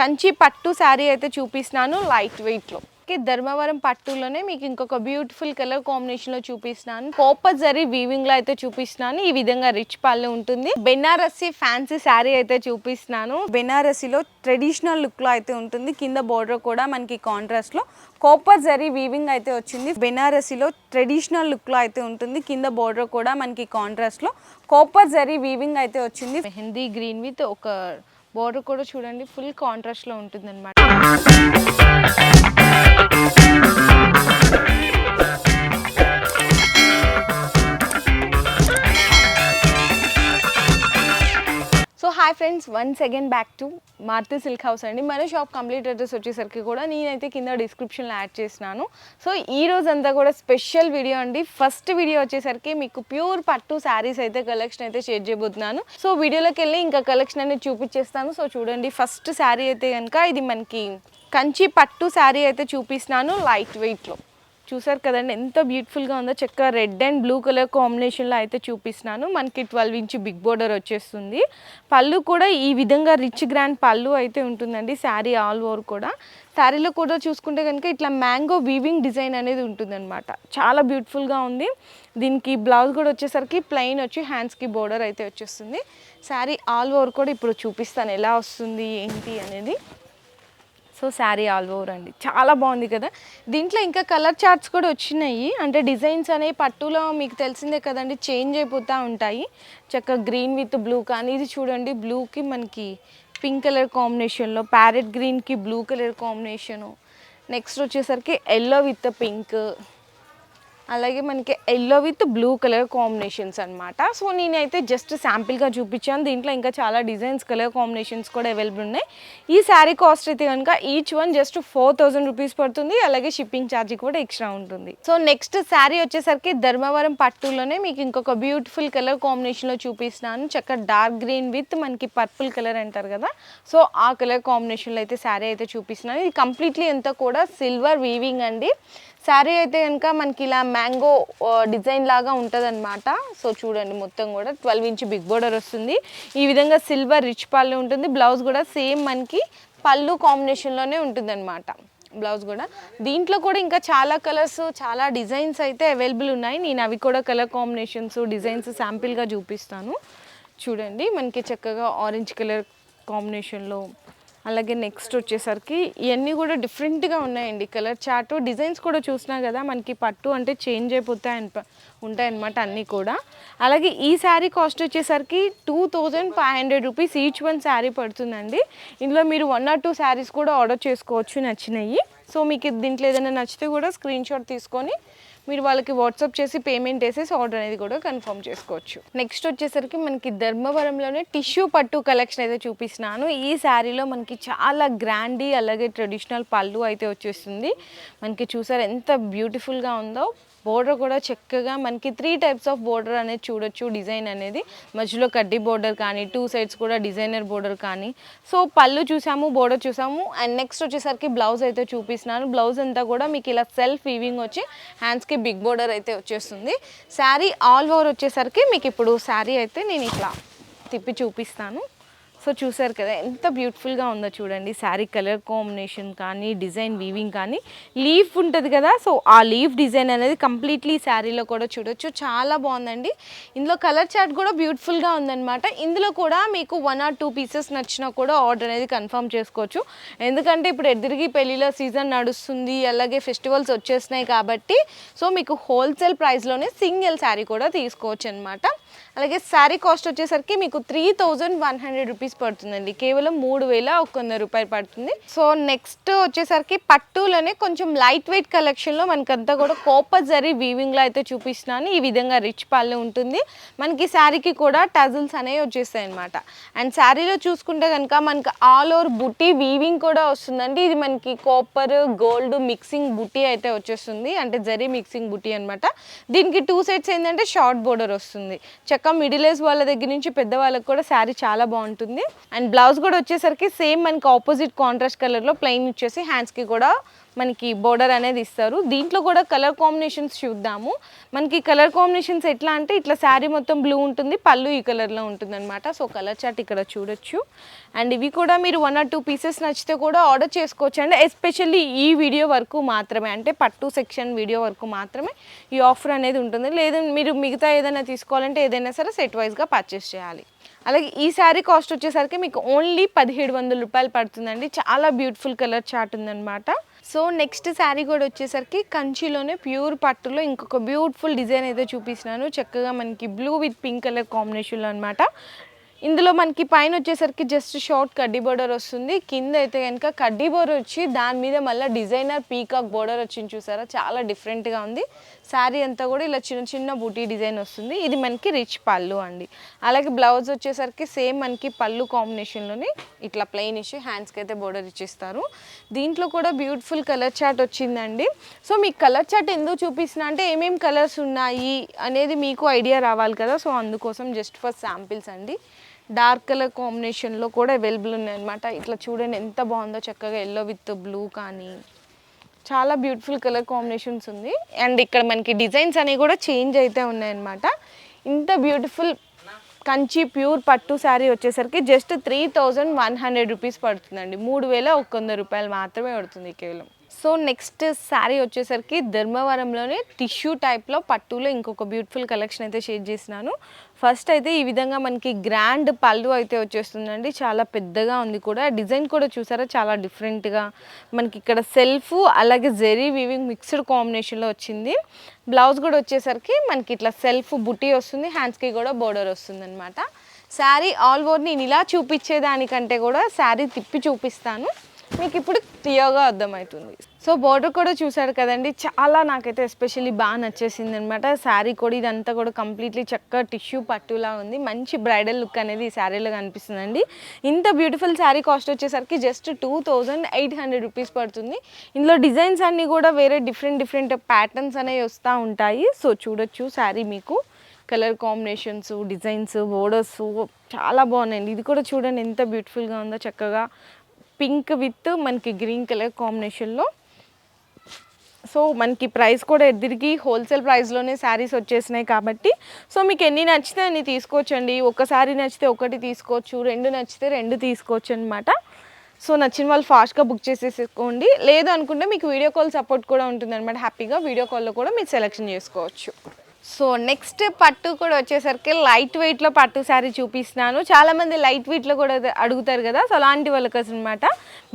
కంచి పట్టు శారీ అయితే చూపిస్తున్నాను లైట్ వెయిట్లో ఓకే ధర్మవరం పట్టులోనే మీకు ఇంకొక బ్యూటిఫుల్ కలర్ కాంబినేషన్లో చూపిస్తున్నాను. కోపర్ జరీ వీవింగ్లో అయితే చూపిస్తున్నాను. ఈ విధంగా రిచ్ పళ్ళు ఉంటుంది. బెనారసి ఫ్యాన్సీ శారీ అయితే చూపిస్తున్నాను. బెనారసిలో ట్రెడిషనల్ లుక్లో అయితే ఉంటుంది. కింద బోర్డర్ కూడా మనకి కాంట్రాస్ట్లో. కోపర్ జరీ వీవింగ్ అయితే వచ్చింది. బెనారసిలో ట్రెడిషనల్ లుక్లో అయితే ఉంటుంది. కింద బోర్డర్ కూడా మనకి కాంట్రాస్ట్లో. కోపర్ జరీ వీవింగ్ అయితే వచ్చింది. మెహందీ గ్రీన్ విత్ ఒక బోర్డర్ కూడా చూడండి ఫుల్ కాంట్రాస్ట్లో hi friends once again back to Marthi silk house అండి. మన షాప్ కంప్లీట్ అడ్రస్ వచ్చేసరికి కూడా నేనైతే కింద డిస్క్రిప్షన్లో యాడ్ చేసినాను సో ఈ రోజు అంతా కూడా స్పెషల్ వీడియో అండి. ఫస్ట్ వీడియో వచ్చేసరికి మీకు ప్యూర్ పట్టు శారీస్ అయితే కలెక్షన్ అయితే షేర్ చేయబోతున్నాను. సో వీడియోలోకి వెళ్ళి ఇంకా కలెక్షన్ అనేది చూపించేస్తాను. సో చూడండి ఫస్ట్ శారీ అయితే కనుక ఇది మనకి కంచి పట్టు శారీ అయితే చూపిస్తున్నాను లైట్ వెయిట్లో చూసారు కదండి ఎంత బ్యూటిఫుల్గా ఉందో. చక్కగా రెడ్ అండ్ బ్లూ కలర్ కాంబినేషన్లో అయితే చూపిస్తున్నాను. మనకి ట్వెల్వ్ ఇంచ్ బిగ్ బోర్డర్ వచ్చేస్తుంది. పళ్ళు కూడా ఈ విధంగా రిచ్ గ్రాండ్ పళ్ళు అయితే ఉంటుందండి శారీ ఆల్ ఓవర్ కూడా. శారీలో కూడా చూసుకుంటే కనుక ఇట్లా మ్యాంగో వీవింగ్ డిజైన్ అనేది ఉంటుందన్నమాట. చాలా బ్యూటిఫుల్గా ఉంది. దీనికి బ్లౌజ్ కూడా వచ్చేసరికి ప్లెయిన్ వచ్చి హ్యాండ్స్కి బోర్డర్ అయితే వచ్చేస్తుంది. శారీ ఆల్ ఓవర్ కూడా ఇప్పుడు చూపిస్తాను ఎలా వస్తుంది ఏంటి అనేది. సో శారీ ఆల్ ఓవర్ అండి. చాలా బాగుంది కదా. దీంట్లో ఇంకా కలర్ చార్ట్స్ కూడా వచ్చినాయి. అంటే డిజైన్స్ అనేవి పట్టులో మీకు తెలిసిందే కదండి చేంజ్ అయిపోతూ ఉంటాయి. చక్కగా గ్రీన్ విత్ బ్లూ కానీ ఇది చూడండి బ్లూకి మనకి పింక్ కలర్ కాంబినేషన్లో ప్యారెట్ గ్రీన్కి బ్లూ కలర్ కాంబినేషను. నెక్స్ట్ వచ్చేసరికి ఎల్లో విత్ పింక్. అలాగే మనకి yellow with blue colour combinations అనమాట సో నేనైతే జస్ట్ శాంపిల్గా చూపించాను. దీంట్లో ఇంకా చాలా డిజైన్స్ కలర్ కాంబినేషన్స్ కూడా అవైలబుల్ ఉన్నాయి. ఈ శారీ కాస్ట్ అయితే కనుక each one just four thousand rupees పడుతుంది. అలాగే షిప్పింగ్ ఛార్జ్ కూడా ఎక్స్ట్రా ఉంటుంది. సో నెక్స్ట్ శారీ వచ్చేసరికి ధర్మవరం పట్టులోనే మీకు ఇంకొక బ్యూటిఫుల్ కలర్ కాంబినేషన్లో చూపిస్తున్నాను. చక్కగా డార్క్ గ్రీన్ విత్ మనకి పర్పుల్ కలర్ అంటారు కదా. సో ఆ కలర్ కాంబినేషన్లో అయితే శారీ అయితే చూపిస్తున్నాను. ఇది కంప్లీట్లీ అంతా కూడా సిల్వర్ వీవింగ్ అండి. శారీ అయితే కనుక మనకి ఇలా మ్యాంగో డిజైన్ లాగా ఉంటుందన్నమాట. సో చూడండి మొత్తం కూడా ట్వెల్వ్ ఇంచ్ బిగ్ బోర్డర్ వస్తుంది. ఈ విధంగా సిల్వర్ రిచ్ పళ్ళు ఉంటుంది. బ్లౌజ్ కూడా సేమ్ మనకి పళ్ళు కాంబినేషన్లోనే ఉంటుందన్నమాట. బ్లౌజ్ కూడా. దీంట్లో కూడా ఇంకా చాలా కలర్స్ చాలా డిజైన్స్ అయితే అవైలబుల్ ఉన్నాయి. నేను అవి కూడా కలర్ కాంబినేషన్స్ డిజైన్స్ శాంపిల్గా చూపిస్తాను. చూడండి మనకి చక్కగా ఆరెంజ్ కలర్ కాంబినేషన్లో అలాగే నెక్స్ట్ వచ్చేసరికి ఇవన్నీ కూడా డిఫరెంట్గా ఉన్నాయండి. కలర్ చార్ట్ డిజైన్స్ కూడా చూసినా కదా మనకి పట్టు అంటే చేంజ్ అయిపోతాయి అనిప ఉంటాయన్నమాట అన్నీ కూడా. అలాగే ఈ శారీ కాస్ట్ వచ్చేసరికి two thousand five hundred rupees each one sari పడుతుందండి. ఇందులో మీరు వన్ ఆర్ టూ శారీస్ కూడా ఆర్డర్ చేసుకోవచ్చు నచ్చినాయి సో మీకు దీంట్లో ఏదైనా నచ్చితే కూడా స్క్రీన్ షాట్ తీసుకొని మీరు వాళ్ళకి వాట్సాప్ చేసి పేమెంట్ వేసేసి ఆర్డర్ అనేది కూడా కన్ఫర్మ్ చేసుకోవచ్చు. నెక్స్ట్ వచ్చేసరికి మనకి ధర్మవరంలోనే టిష్యూ పట్టు కలెక్షన్ అయితే చూపిస్తున్నాను. ఈ శారీలో మనకి చాలా గ్రాండీ అలాగే ట్రెడిషనల్ పళ్ళు అయితే వచ్చేస్తుంది. మనకి చూసారు ఎంత బ్యూటిఫుల్గా ఉందో. బోర్డర్ కూడా చక్కగా మనకి త్రీ టైప్స్ ఆఫ్ బోర్డర్ అనేది చూడొచ్చు డిజైన్ అనేది. మధ్యలో కడ్డీ బోర్డర్ కానీ టూ సైడ్స్ కూడా డిజైనర్ బోర్డర్ కానీ. సో పళ్ళు చూసాము బోర్డర్ చూసాము అండ్ నెక్స్ట్ వచ్చేసరికి బ్లౌజ్ అయితే చూపిస్తున్నాను. బ్లౌజ్ అంతా కూడా మీకు ఇలా సెల్ఫ్ వీవింగ్ వచ్చి హ్యాండ్స్కి బిగ్ బోర్డర్ అయితే వచ్చేస్తుంది. శారీ ఆల్ ఓవర్ వచ్చేసరికి మీకు ఇప్పుడు శారీ అయితే నేను ఇట్లా తిప్పి చూపిస్తాను. సో చూసారు కదా ఎంత బ్యూటిఫుల్గా ఉందో చూడండి. శారీ కలర్ కాంబినేషన్ కానీ డిజైన్ వీవింగ్ కానీ లీఫ్ ఉంటుంది కదా. సో ఆ లీఫ్ డిజైన్ అనేది కంప్లీట్లీ శారీలో కూడా చూడొచ్చు. చాలా బాగుందండి. ఇందులో కలర్ చార్ట్ కూడా బ్యూటిఫుల్గా ఉందన్నమాట. ఇందులో కూడా మీకు వన్ ఆర్ టూ పీసెస్ నచ్చినా కూడా ఆర్డర్ అనేది కన్ఫర్మ్ చేసుకోవచ్చు. ఎందుకంటే ఇప్పుడు ఎదురుగి పెళ్ళిలో సీజన్ నడుస్తుంది అలాగే ఫెస్టివల్స్ వచ్చేసినాయి కాబట్టి సో మీకు హోల్సేల్ ప్రైస్లోనే సింగిల్ శారీ కూడా తీసుకోవచ్చు అనమాట అలాగే శారీ కాస్ట్ వచ్చేసరికి మీకు three thousand one hundred rupees పడుతుందండి కేవలం మూడు వేల ఒక వంద రూపాయలు పడుతుంది. సో నెక్స్ట్ వచ్చేసరికి పట్టులోనే కొంచెం లైట్ వెయిట్ కలెక్షన్లో మనకంతా కూడా కోపర్ జరీ వీవింగ్లో అయితే చూపిస్తున్నాను. ఈ విధంగా రిచ్ పళ్ళు ఉంటుంది. మనకి శారీకి కూడా టజిల్స్ అనేవి వచ్చేస్తాయి అనమాట అండ్ శారీలో చూసుకుంటే కనుక మనకి ఆల్ ఓవర్ బుట్టి వీవింగ్ కూడా వస్తుందండి. ఇది మనకి కోపర్ గోల్డ్ మిక్సింగ్ బుట్టి అయితే వచ్చేస్తుంది. అంటే జరీ మిక్సింగ్ బుట్టి అనమాట దీనికి టూ సైడ్స్ ఏంటంటే షార్ట్ బోర్డర్ వస్తుంది. చక్క మిడిల్ ఏజ్ వాళ్ళ దగ్గర నుంచి పెద్ద వాళ్ళకి కూడా శారీ చాలా బాగుంటుంది. అండ్ బ్లౌజ్ కూడా వచ్చేసరికి సేమ్ మనకి ఆపోజిట్ కాంట్రాస్ట్ కలర్లో ప్లెయిన్ ఇచ్చేసి హ్యాండ్స్కి కూడా మనకి బోర్డర్ అనేది ఇస్తారు. దీంట్లో కూడా కలర్ కాంబినేషన్స్ చూద్దాము. మనకి కలర్ కాంబినేషన్స్ ఎట్లా అంటే ఇట్లా శారీ మొత్తం బ్లూ ఉంటుంది పళ్ళు ఈ కలర్లో ఉంటుంది అనమాట సో కలర్ చార్ట్ ఇక్కడ చూడొచ్చు. అండ్ ఇవి కూడా మీరు వన్ ఆర్ టూ పీసెస్ నచ్చితే కూడా ఆర్డర్ చేసుకోవచ్చు. అండి ఎస్పెషల్లీ ఈ వీడియో వరకు మాత్రమే అంటే పట్టు సెక్షన్ వీడియో వరకు మాత్రమే ఈ ఆఫర్ అనేది ఉంటుంది. లేదా మీరు మిగతా ఏదైనా తీసుకోవాలంటే ఏదైనా సరే సెట్ వైజ్గా పర్చేస్ చేయాలి. అలాగే ఈ శారీ కాస్ట్ వచ్చేసరికి మీకు ఓన్లీ పదిహేడు వందల రూపాయలు పడుతుందండి. చాలా బ్యూటిఫుల్ కలర్ చాట్ ఉందన్నమాట. సో నెక్స్ట్ శారీ కూడా వచ్చేసరికి కంచిలోనే ప్యూర్ పట్టులో ఇంకొక బ్యూటిఫుల్ డిజైన్ అయితే చూపిస్తున్నాను. చక్కగా మనకి బ్లూ విత్ పింక్ కలర్ కాంబినేషన్లో అనమాట ఇందులో మనకి పైన వచ్చేసరికి జస్ట్ షార్ట్ కడ్డీ బోర్డర్ వస్తుంది. కింద అయితే కనుక కడ్డీ బోర్డర్ వచ్చి దాని మీద మళ్ళీ డిజైనర్ పీకాక్ బోర్డర్ వచ్చింది చూసారా? చాలా డిఫరెంట్గా ఉంది. శారీ అంతా కూడా ఇలా చిన్న చిన్న బూటీ డిజైన్ వస్తుంది. ఇది మనకి రిచ్ పళ్ళు అండి. అలాగే బ్లౌజ్ వచ్చేసరికి సేమ్ మనకి పళ్ళు కాంబినేషన్లోనే ఇట్లా ప్లెయిన్ ఇచ్చి హ్యాండ్స్కి అయితే బోర్డర్ ఇచ్చిస్తారు. దీంట్లో కూడా బ్యూటిఫుల్ కలర్ చార్ట్ వచ్చిందండి. సో మీకు కలర్ చార్ట్ ఎందుకు చూపిస్తున్నా అంటే ఏమేమి కలర్స్ ఉన్నాయి అనేది మీకు ఐడియా రావాలి కదా. సో అందుకోసం జస్ట్ ఫర్ శాంపిల్స్ అండి. డార్క్ కలర్ కాంబినేషన్లో కూడా అవైలబుల్ ఉన్నాయన్నమాట. ఇట్లా చూడండి ఎంత బాగుందో చక్కగా ఎల్లో విత్ బ్లూ కానీ చాలా బ్యూటిఫుల్ కలర్ కాంబినేషన్స్ ఉంది. అండ్ ఇక్కడ మనకి డిజైన్స్ అనేవి కూడా చేంజ్ అయితే ఉన్నాయన్నమాట. ఇంత బ్యూటిఫుల్ కంచి ప్యూర్ పట్టు శారీ వచ్చేసరికి just three thousand one hundred rupees పడుతుందండి. మూడు వేల ఒక్క వంద రూపాయలు మాత్రమే పడుతుంది కేవలం. సో నెక్స్ట్ శారీ వచ్చేసరికి ధర్మవరంలోనే టిష్యూ టైప్లో పట్టులో ఇంకొక బ్యూటిఫుల్ కలెక్షన్ అయితే షేర్ చేసినాను. ఫస్ట్ అయితే ఈ విధంగా మనకి గ్రాండ్ పళ్ళు అయితే వచ్చేస్తుందండి. చాలా పెద్దగా ఉంది కూడా. డిజైన్ కూడా చూసారా? చాలా డిఫరెంట్గా మనకి ఇక్కడ సెల్ఫ్ అలాగే జెరీ వీవింగ్ మిక్స్డ్ కాంబినేషన్లో వచ్చింది. బ్లౌజ్ కూడా వచ్చేసరికి మనకి ఇట్లా సెల్ఫ్ బుటీ వస్తుంది. హ్యాండ్స్కి కూడా బోర్డర్ వస్తుంది అనమాట శారీ ఆల్ ఓవర్ నేను ఇలా చూపించేదానికంటే కూడా శారీ తిప్పి చూపిస్తాను. మీకు ఇప్పుడు క్లియర్గా అర్థమవుతుంది. సో బోర్డర్ కూడా చూసారు కదండి. చాలా నాకైతే ఎస్పెషల్లీ బాగా నచ్చేసింది అనమాట శారీ కూడా ఇదంతా కూడా కంప్లీట్లీ చక్కగా టిష్యూ పట్టులా ఉంది. మంచి బ్రైడల్ లుక్ అనేది ఈ శారీలో కనిపిస్తుందండి. ఇంత బ్యూటిఫుల్ శారీ కాస్ట్ వచ్చేసరికి just two thousand eight hundred rupees పడుతుంది. ఇందులో డిజైన్స్ అన్నీ కూడా వేరే డిఫరెంట్ డిఫరెంట్ ప్యాటర్న్స్ అనేవి వస్తూ ఉంటాయి. సో చూడొచ్చు శారీ మీకు. కలర్ కాంబినేషన్స్ డిజైన్స్ బోర్డర్స్ చాలా బాగున్నాయండి. ఇది కూడా చూడండి ఎంత బ్యూటిఫుల్గా ఉందో చక్కగా. పింక్ విత్ మనకి గ్రీన్ కలర్ కాంబినేషన్లో. సో మనకి ప్రైస్ కూడా ఎదిరిగి హోల్సేల్ ప్రైస్లోనే శారీస్ వచ్చేసినాయి కాబట్టి. సో మీకు ఎన్ని నచ్చితే అన్ని తీసుకోవచ్చండి. ఒకసారి నచ్చితే ఒకటి తీసుకోవచ్చు రెండు నచ్చితే రెండు తీసుకోవచ్చు అనమాట సో నచ్చిన వాళ్ళు ఫాస్ట్గా బుక్ చేసేసుకోండి. లేదు అనుకుంటే మీకు వీడియో కాల్ సపోర్ట్ కూడా ఉంటుంది అనమాట హ్యాపీగా వీడియో కాల్లో కూడా మీరు సెలెక్షన్ చేసుకోవచ్చు. సో నెక్స్ట్ పట్టు కూడా వచ్చేసరికి లైట్ వెయిట్లో పట్టు శారీ చూపిస్తున్నాను. చాలామంది లైట్ వెయిట్లో కూడా అడుగుతారు కదా సో అలాంటి వాళ్ళకి అనమాట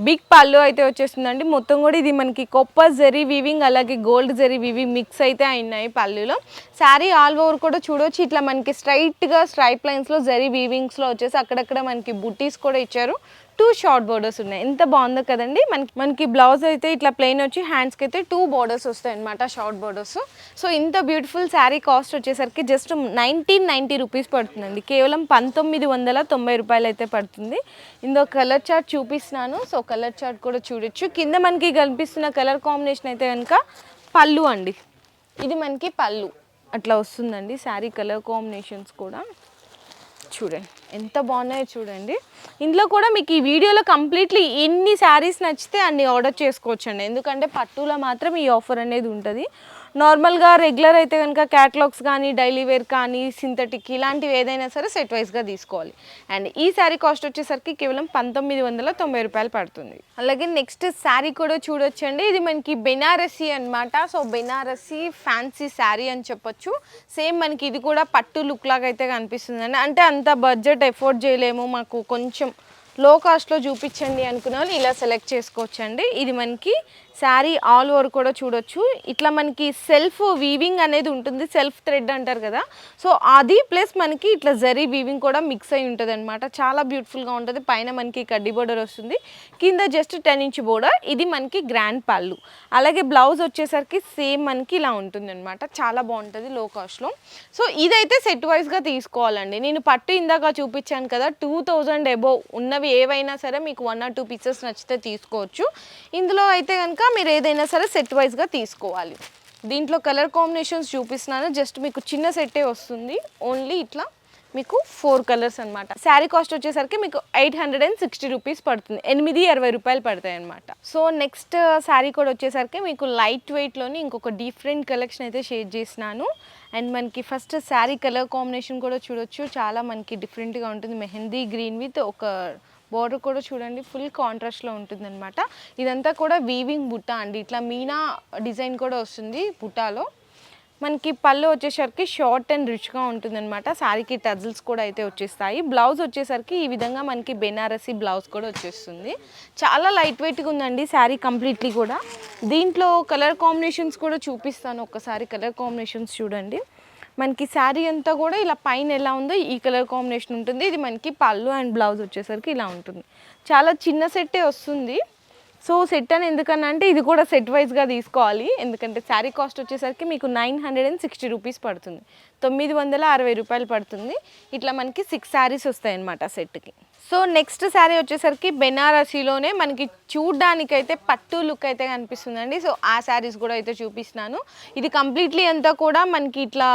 బిగ్ పళ్ళు అయితే వచ్చేస్తుందండి. మొత్తం కూడా ఇది మనకి కొప్ప జరీ వీవింగ్ అలాగే గోల్డ్ జరీ వీవింగ్ మిక్స్ అయితే అయినాయి పళ్ళులో. శారీ ఆల్ ఓవర్ కూడా చూడొచ్చు. ఇట్లా మనకి స్ట్రైట్గా స్ట్రైప్ లైన్స్లో జరీ వీవింగ్స్లో వచ్చేసి అక్కడక్కడ మనకి బుటీస్ కూడా ఇచ్చారు. టూ షార్ట్ బోర్డర్స్ ఉన్నాయి. ఎంత బాగుందో కదండి. మనకి మనకి బ్లౌజ్ అయితే ఇట్లా ప్లెయిన్ వచ్చి హ్యాండ్స్కి అయితే టూ బోర్డర్స్ వస్తాయి అనమాట షార్ట్ బోర్డర్స్. సో ఇంత బ్యూటిఫుల్ శారీ కాస్ట్ వచ్చేసరికి జస్ట్ నైన్టీన్ నైంటీ రూపీస్ పడుతుందండి. కేవలం పంతొమ్మిది వందల తొంభై రూపాయలు అయితే పడుతుంది. ఇందో కలర్ చార్ట్ చూపిస్తున్నాను. సో కలర్ చార్ట్ కూడా చూడొచ్చు. కింద మనకి కనిపిస్తున్న కలర్ కాంబినేషన్ అయితే కనుక పళ్ళు అండి. ఇది మనకి పళ్ళు. అట్లా వస్తుందండి శారీ కలర్ కాంబినేషన్స్ కూడా. చూడండి. ఎంత బాగున్నాయో చూడండి. ఇందులో కూడా మీకు ఈ వీడియోలో కంప్లీట్లీ ఎన్ని శారీస్ నచ్చితే అన్ని ఆర్డర్ చేసుకోవచ్చండి. ఎందుకంటే పట్టులో మాత్రం ఈ ఆఫర్ అనేది ఉంటుంది. నార్మల్గా రెగ్యులర్ అయితే కనుక క్యాటలాగ్స్ కానీ డైలీ వేర్ కానీ సింథటిక్ ఇలాంటివి ఏదైనా సరే సెట్ వైజ్గా తీసుకోవాలి. అండ్ ఈ శారీ కాస్ట్ వచ్చేసరికి కేవలం పంతొమ్మిది వందల తొంభై రూపాయలు పడుతుంది. అలాగే నెక్స్ట్ శారీ కూడా చూడొచ్చండి. ఇది మనకి బెనారసీ అన్నమాట. సో బెనారసీ ఫ్యాన్సీ శారీ అని చెప్పొచ్చు. సేమ్ మనకి ఇది కూడా పట్టు లుక్ లాగా అయితే కనిపిస్తుందండి. అంటే అంత బడ్జెట్ ఎఫోర్డ్ చేయలేము. మాకు కొంచెం లో కాస్ట్లో చూపించండి అనుకున్న వాళ్ళు ఇలా సెలెక్ట్ చేసుకోవచ్చండి. ఇది మనకి శారీ ఆల్ ఓవర్ కూడా చూడొచ్చు. ఇట్లా మనకి సెల్ఫ్ వీవింగ్ అనేది ఉంటుంది సెల్ఫ్ థ్రెడ్ అంటారు కదా. సో అది ప్లస్ మనకి ఇట్లా జరీ వీవింగ్ కూడా మిక్స్ అయి ఉంటుంది అనమాట చాలా బ్యూటిఫుల్గా ఉంటుంది. పైన మనకి కడ్డీ బోర్డర్ వస్తుంది. కింద జస్ట్ టెన్ ఇంచ్ బోర్డర్ ఇది మనకి గ్రాండ్ పళ్ళు అలాగే బ్లౌజ్ వచ్చేసరికి సేమ్ మనకి ఇలా ఉంటుంది అనమాట చాలా బాగుంటుంది లో. కాస్ట్లో సో ఇదైతే సెట్ వైజ్గా తీసుకోవాలండి. నేను పట్టు ఇందాక చూపించాను కదా టూ థౌజండ్ ఎబోవ్ ఉన్నవి ఏవైనా సరే మీకు వన్ ఆర్ టూ పీసెస్ నచ్చితే తీసుకోవచ్చు. ఇందులో అయితే కనుక మీరు ఏదైనా సరే సెట్ వైజ్గా తీసుకోవాలి. దీంట్లో కలర్ కాంబినేషన్స్ చూపిస్తున్నాను. జస్ట్ మీకు చిన్న సెట్టే వస్తుంది. ఓన్లీ ఇట్లా మీకు ఫోర్ కలర్స్ అనమాట శారీ కాస్ట్ వచ్చేసరికి మీకు eight hundred and sixty rupees పడుతుంది. ఎనిమిది అరవై రూపాయలు పడతాయి అనమాట సో నెక్స్ట్ శారీ కూడా వచ్చేసరికి మీకు లైట్ వెయిట్లోని ఇంకొక డిఫరెంట్ కలెక్షన్ అయితే షేర్ చేసినాను అండ్ మనకి ఫస్ట్ శారీ కలర్ కాంబినేషన్ కూడా చూడొచ్చు. చాలా మనకి డిఫరెంట్గా ఉంటుంది. మెహందీ గ్రీన్ విత్ ఒక బార్డర్ కూడా చూడండి ఫుల్ కాంట్రాస్ట్లో ఉంటుందన్నమాట. ఇదంతా కూడా వీవింగ్ బుట్ట అండి. ఇట్లా మీనా డిజైన్ కూడా వస్తుంది బుట్టాలో. మనకి పళ్ళు వచ్చేసరికి షార్ట్ అండ్ రిచ్గా ఉంటుందన్నమాట. శారీకి టజిల్స్ కూడా అయితే వచ్చేస్తాయి. బ్లౌజ్ వచ్చేసరికి ఈ విధంగా మనకి బెనారసీ బ్లౌజ్ కూడా వచ్చేస్తుంది. చాలా లైట్ వెయిట్గా ఉందండి శారీ కంప్లీట్లీ కూడా. దీంట్లో కలర్ కాంబినేషన్స్ కూడా చూపిస్తాను. ఒక్కసారి కలర్ కాంబినేషన్స్ చూడండి. మనకి శారీ అంతా కూడా ఇలా పైన ఎలా ఉందో ఈ కలర్ కాంబినేషన్ ఉంటుంది. ఇది మనకి పళ్ళు అండ్ బ్లౌజ్ వచ్చేసరికి ఇలా ఉంటుంది. చాలా చిన్న సెట్టే వస్తుంది. సో సెట్ అని ఎందుకన్నా అంటే ఇది కూడా సెట్ వైజ్గా తీసుకోవాలి. ఎందుకంటే శారీ కాస్ట్ వచ్చేసరికి మీకు nine hundred and sixty rupees పడుతుంది. తొమ్మిది వందల అరవై రూపాయలు పడుతుంది. ఇట్లా మనకి సిక్స్ శారీస్ వస్తాయన్నమాట సెట్కి సో నెక్స్ట్ శారీ వచ్చేసరికి బెనారసీలోనే మనకి చూడ్డానికైతే పట్టు లుక్ అయితే కనిపిస్తుందండి. సో ఆ శారీస్ కూడా అయితే చూపిస్తున్నాను. ఇది కంప్లీట్లీ అంతా కూడా మనకి ఇట్లా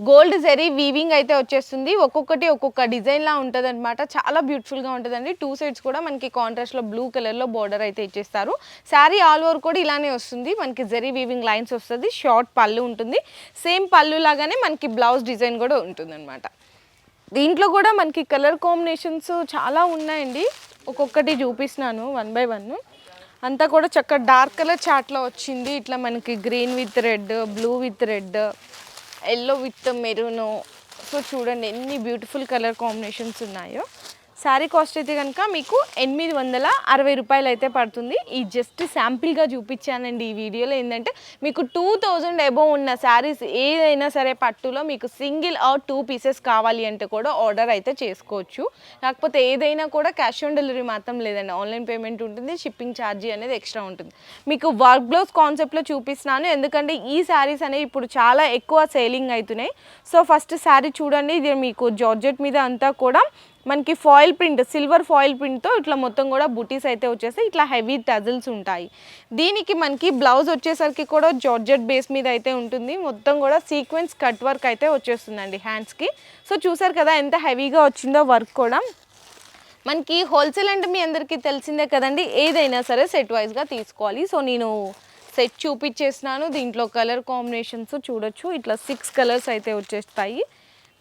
గోల్డ్ జరీ వీవింగ్ అయితే వచ్చేస్తుంది. ఒక్కొక్కటి ఒక్కొక్క డిజైన్లా ఉంటుంది అనమాట చాలా బ్యూటిఫుల్గా ఉంటుందండి. టూ సైడ్స్ కూడా మనకి కాంట్రాస్ట్లో బ్లూ కలర్లో బార్డర్ అయితే ఇచ్చేస్తారు. శారీ ఆల్ ఓవర్ కూడా ఇలానే వస్తుంది. మనకి జరీ వీవింగ్ లైన్స్ వస్తుంది. షార్ట్ పళ్ళు ఉంటుంది. సేమ్ పళ్ళు లాగానే మనకి బ్లౌజ్ డిజైన్ కూడా ఉంటుంది దీంట్లో కూడా మనకి కలర్ కాంబినేషన్స్ చాలా ఉన్నాయండి. ఒక్కొక్కటి చూపిస్తున్నాను వన్ బై వన్ అంతా కూడా చక్కగా డార్క్ కలర్ చాట్లో వచ్చింది. ఇట్లా మనకి green with red blue with red yellow with maroon so చూడండి ఎన్ని బ్యూటిఫుల్ కలర్ కాంబినేషన్స్ ఉన్నాయో. శారీ కాస్ట్ అయితే కనుక మీకు ఎనిమిది వందల అరవై రూపాయలు అయితే పడుతుంది. ఈ జస్ట్ శాంపిల్గా చూపించానండి ఈ వీడియోలో ఏంటంటే మీకు టూ థౌజండ్ అబోవ్ ఉన్న శారీస్ ఏదైనా సరే పట్టులో మీకు సింగిల్ ఆర్ టూ పీసెస్ కావాలి అంటే కూడా ఆర్డర్ అయితే చేసుకోవచ్చు. కాకపోతే ఏదైనా కూడా క్యాష్ ఆన్ డెలివరీ మాత్రం లేదండి. ఆన్లైన్ పేమెంట్ ఉంటుంది షిప్పింగ్ ఛార్జీ అనేది ఎక్స్ట్రా ఉంటుంది. మీకు వర్క్ బ్లౌజ్ కాన్సెప్ట్లో చూపిస్తున్నాను. ఎందుకంటే ఈ శారీస్ అనేవి ఇప్పుడు చాలా ఎక్కువ సేలింగ్ అవుతున్నాయి. సో ఫస్ట్ శారీ చూడండి. ఇది మీకు జార్జెట్ మీద అంతా కూడా మనకి ఫాయిల్ ప్రింట్ సిల్వర్ ఫాయిల్ ప్రింట్తో ఇట్లా మొత్తం కూడా బుటీస్ అయితే వచ్చేస్తాయి. ఇట్లా హెవీ టజిల్స్ ఉంటాయి. దీనికి మనకి బ్లౌజ్ వచ్చేసరికి కూడా జార్జెట్ బేస్ మీద అయితే ఉంటుంది. మొత్తం కూడా సీక్వెన్స్ కట్ వర్క్ అయితే వచ్చేస్తుందండి హ్యాండ్స్కి. సో చూసారు కదా ఎంత హెవీగా వచ్చిందో వర్క్ కూడా. మనకి హోల్సేల్ అంటే మీ అందరికీ తెలిసిందే కదండి. ఏదైనా సరే సెట్ వైజ్గా తీసుకోవాలి. సో నేను సెట్ చూపించేసినాను దీంట్లో కలర్ కాంబినేషన్స్ చూడొచ్చు. ఇట్లా సిక్స్ కలర్స్ అయితే వచ్చేస్తాయి.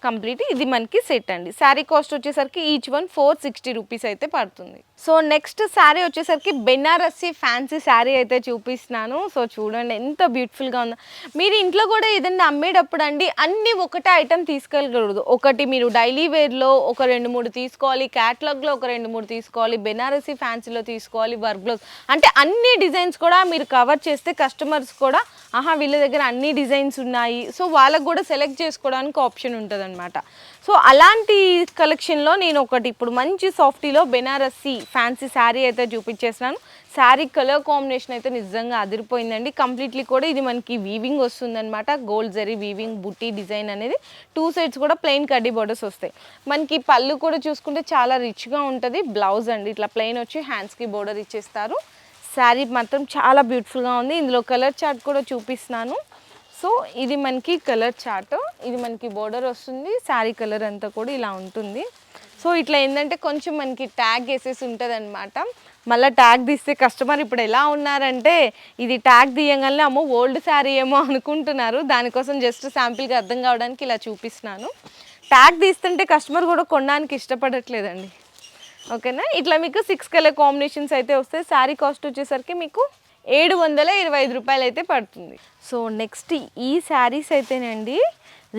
కంప్లీట్ ఇది మనకి సెట్ అండి. శారీ కాస్ట్ వచ్చేసరికి each one four sixty rupees అయితే పడుతుంది. సో నెక్స్ట్ శారీ వచ్చేసరికి బెనారస్సీ ఫ్యాన్సీ శారీ అయితే చూపిస్తున్నాను. సో చూడండి ఎంత బ్యూటిఫుల్గా ఉందో. మీరు ఇంట్లో కూడా ఏదైనా అమ్మేటప్పుడు అండి అన్ని ఒకటే ఐటెం తీసుకెళ్ళకూడదు. ఒకటి మీరు డైలీ వేర్లో ఒక రెండు మూడు తీసుకోవాలి క్యాట్లాగ్లో ఒక రెండు మూడు తీసుకోవాలి బెనారసీ ఫ్యాన్సీలో తీసుకోవాలి వర్క్ బ్లౌజ్ అంటే అన్ని డిజైన్స్ కూడా మీరు కవర్ చేస్తే కస్టమర్స్ కూడా ఆహా వీళ్ళ దగ్గర అన్ని డిజైన్స్ ఉన్నాయి. సో వాళ్ళకు కూడా సెలెక్ట్ చేసుకోవడానికి ఆప్షన్ ఉంటుందండి. అనమాట సో అలాంటి కలెక్షన్లో నేను ఒకటి ఇప్పుడు మంచి సాఫ్టీలో బెనారస్సి ఫ్యాన్సీ శారీ అయితే చూపించేసినాను శారీ కలర్ కాంబినేషన్ అయితే నిజంగా అదిరిపోయిందండి. కంప్లీట్లీ కూడా ఇది మనకి వీవింగ్ వస్తుందన్నమాట. గోల్డ్ జరీ వీవింగ్ బుట్టి డిజైన్ అనేది టూ సైడ్స్ కూడా ప్లెయిన్ కడ్డీ బోర్డర్స్ వస్తాయి. మనకి పళ్ళు కూడా చూసుకుంటే చాలా రిచ్గా ఉంటుంది. బ్లౌజ్ అండి ఇట్లా ప్లెయిన్ వచ్చి హ్యాండ్స్కి బోర్డర్ ఇచ్చేస్తారు. శారీ మాత్రం చాలా బ్యూటిఫుల్గా ఉంది. ఇందులో కలర్ చార్ట్ కూడా చూపిస్తున్నాను. సో ఇది మనకి కలర్ చార్ట్. ఇది మనకి బోర్డర్ వస్తుంది. శారీ కలర్ అంతా కూడా ఇలా ఉంటుంది. సో ఇట్లా ఏంటంటే కొంచెం మనకి ట్యాగ్ వేసేసి ఉంటుంది అనమాట మళ్ళీ ట్యాగ్ తీస్తే కస్టమర్ ఇప్పుడు ఎలా ఉన్నారంటే ఇది ట్యాగ్ తీయగానే అమ్మో ఓల్డ్ శారీ ఏమో అనుకుంటున్నారు. దానికోసం జస్ట్ శాంపిల్గా అర్థం కావడానికి ఇలా చూపిస్తున్నాను. ట్యాగ్ తీస్తుంటే కస్టమర్ కూడా కొనడానికి ఇష్టపడట్లేదండి. ఓకేనా ఇట్లా మీకు సిక్స్ కలర్ కాంబినేషన్స్ అయితే వస్తాయి. శారీ కాస్ట్ వచ్చేసరికి మీకు ఏడు వందల ఇరవై ఐదు రూపాయలు అయితే పడుతుంది. సో నెక్స్ట్ ఈ శారీస్ అయితేనండి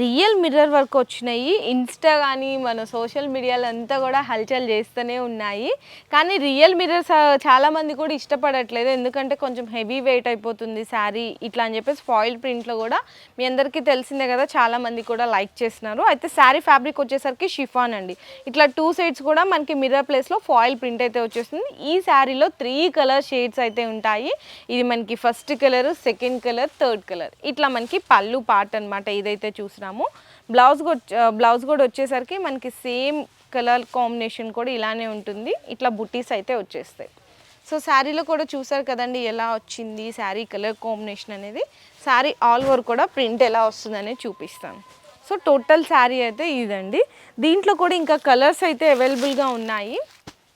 రియల్ మిర్రర్ వర్క్ వచ్చినాయి. ఇన్స్టా కానీ మన సోషల్ మీడియాలో అంతా కూడా హల్చల్ చేస్తూనే ఉన్నాయి. కానీ రియల్ మిర్రర్స్ చాలామంది కూడా ఇష్టపడట్లేదు. ఎందుకంటే కొంచెం హెవీ వెయిట్ అయిపోతుంది శారీ ఇట్లా అని చెప్పేసి ఫాయిల్ ప్రింట్లో కూడా మీ అందరికీ తెలిసిందే కదా చాలామంది కూడా లైక్ చేస్తున్నారు. అయితే శారీ ఫ్యాబ్రిక్ వచ్చేసరికి షిఫాన్ అండి. ఇట్లా టూ సైడ్స్ కూడా మనకి మిర్రర్ ప్లేస్లో ఫాయిల్ ప్రింట్ అయితే వచ్చేస్తుంది. ఈ శారీలో త్రీ కలర్ షేడ్స్ అయితే ఉంటాయి. ఇది మనకి first colour second colour third colour. ఇట్లా మనకి పళ్ళు పార్ట్ అనమాట ఏదైతే చూసినామో బ్లౌజ్ కూడా బ్లౌజ్ కూడా వచ్చేసరికి మనకి సేమ్ కలర్ కాంబినేషన్ కూడా ఇలానే ఉంటుంది. ఇట్లా బుట్టీస్ అయితే వచ్చేస్తాయి. సో శారీలో కూడా చూసారు కదండి ఎలా వచ్చింది శారీ కలర్ కాంబినేషన్ అనేది. శారీ ఆల్ ఓవర్ కూడా ప్రింట్ ఎలా వస్తుందనే చూపిస్తాను. సో టోటల్ శారీ అయితే ఇదండి. దీంట్లో కూడా ఇంకా కలర్స్ అయితే అవైలబుల్గా ఉన్నాయి.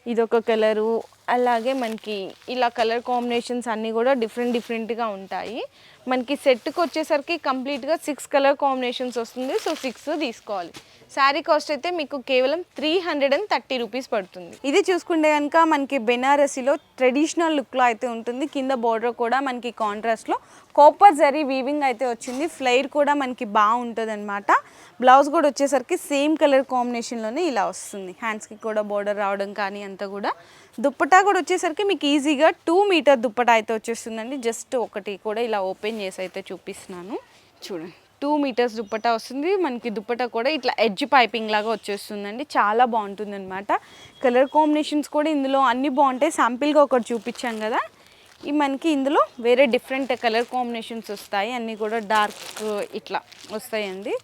ఇదొక కలరు అలాగే మనకి ఇలా కలర్ కాంబినేషన్స్ అన్నీ కూడా డిఫరెంట్ డిఫరెంట్గా ఉంటాయి. మనకి సెట్కి వచ్చేసరికి కంప్లీట్గా సిక్స్ కలర్ కాంబినేషన్స్ వస్తుంది. సో సిక్స్ తీసుకోవాలి. శారీ కాస్ట్ అయితే మీకు కేవలం three hundred and thirty rupees పడుతుంది. ఇది చూసుకుంటే కనుక మనకి బెనారసీలో ట్రెడిషనల్ లుక్లో అయితే ఉంటుంది. కింద బోర్డర్ కూడా మనకి కాంట్రాస్ట్లో కోపర్ జరీ వీవింగ్ అయితే వచ్చింది. ఫ్లైర్ కూడా మనకి బాగుంటుంది అనమాట బ్లౌజ్ కూడా వచ్చేసరికి సేమ్ కలర్ కాంబినేషన్లోనే ఇలా వస్తుంది. హ్యాండ్స్కి కూడా బోర్డర్ రావడం కానీ అంతా కూడా. దుప్పటా కూడా వచ్చేసరికి మీకు ఈజీగా టూ మీటర్ దుప్పటా అయితే వచ్చేస్తుందండి. జస్ట్ ఒకటి కూడా ఇలా ఓపెన్ చేసి అయితే చూపిస్తున్నాను. చూడండి. టూ మీటర్స్ దుప్పటా వస్తుంది. మనకి దుప్పటా కూడా ఇట్లా ఎడ్జ్ పైపింగ్ లాగా వచ్చేస్తుందండి. చాలా బాగుంటుంది అనమాట కలర్ కాంబినేషన్స్ కూడా ఇందులో అన్నీ బాగుంటాయి. శాంపిల్గా ఒకటి చూపించాం కదా. ఈ మనకి ఇందులో వేరే డిఫరెంట్ కలర్ కాంబినేషన్స్ వస్తాయి. అన్నీ కూడా డార్క్ ఇట్లా వస్తాయండి.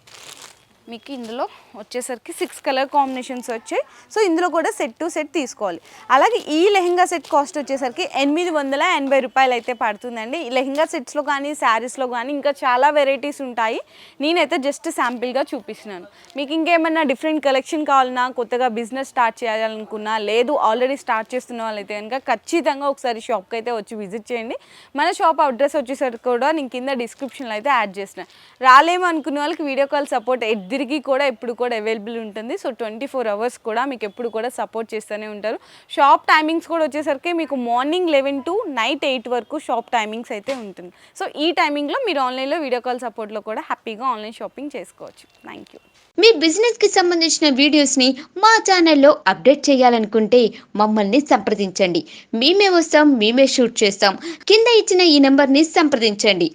మీకు ఇందులో వచ్చేసరికి సిక్స్ కలర్ కాంబినేషన్స్ వచ్చాయి. సో ఇందులో కూడా సెట్ టు సెట్ తీసుకోవాలి. అలాగే ఈ లెహెంగా సెట్ కాస్ట్ వచ్చేసరికి ఎనిమిది వందల ఎనభై రూపాయలు అయితే పడుతుందండి. ఈ లెహెంగా సెట్స్లో కానీ శారీస్లో కానీ ఇంకా చాలా వెరైటీస్ ఉంటాయి. నేనైతే జస్ట్ శాంపిల్గా చూపిస్తున్నాను. మీకు ఇంకేమన్నా డిఫరెంట్ కలెక్షన్ కావాలన్నా కొత్తగా బిజినెస్ స్టార్ట్ చేయాలనుకున్నా లేదు ఆల్రెడీ స్టార్ట్ చేస్తున్న వాళ్ళైతే కనుక ఖచ్చితంగా ఒకసారి షాప్కి అయితే వచ్చి విజిట్ చేయండి. మన షాప్ అడ్రస్ వచ్చేసరికి కూడా నేను కింద డిస్క్రిప్షన్లో అయితే యాడ్ చేసిన రాలేమో వాళ్ళకి వీడియో కాల్ సపోర్ట్ తిరిగి కూడా ఎప్పుడు కూడా అవైలబుల్ ఉంటుంది. సో ట్వంటీ ఫోర్ అవర్స్ కూడా మీకు ఎప్పుడు కూడా సపోర్ట్ చేస్తూనే ఉంటారు. షాప్ టైమింగ్స్ కూడా వచ్చేసరికి మీకు morning eleven to night eight వరకు షాప్ టైమింగ్స్ అయితే ఉంటుంది. సో ఈ టైమింగ్లో మీరు ఆన్లైన్లో వీడియో కాల్ సపోర్ట్లో కూడా హ్యాపీగా ఆన్లైన్ షాపింగ్ చేసుకోవచ్చు. థ్యాంక్ యూ మీ బిజినెస్కి సంబంధించిన వీడియోస్ని మా ఛానల్లో అప్డేట్ చేయాలనుకుంటే మమ్మల్ని సంప్రదించండి. మేమే వస్తాం మేమే షూట్ చేస్తాం. కింద ఇచ్చిన ఈ నెంబర్ని సంప్రదించండి.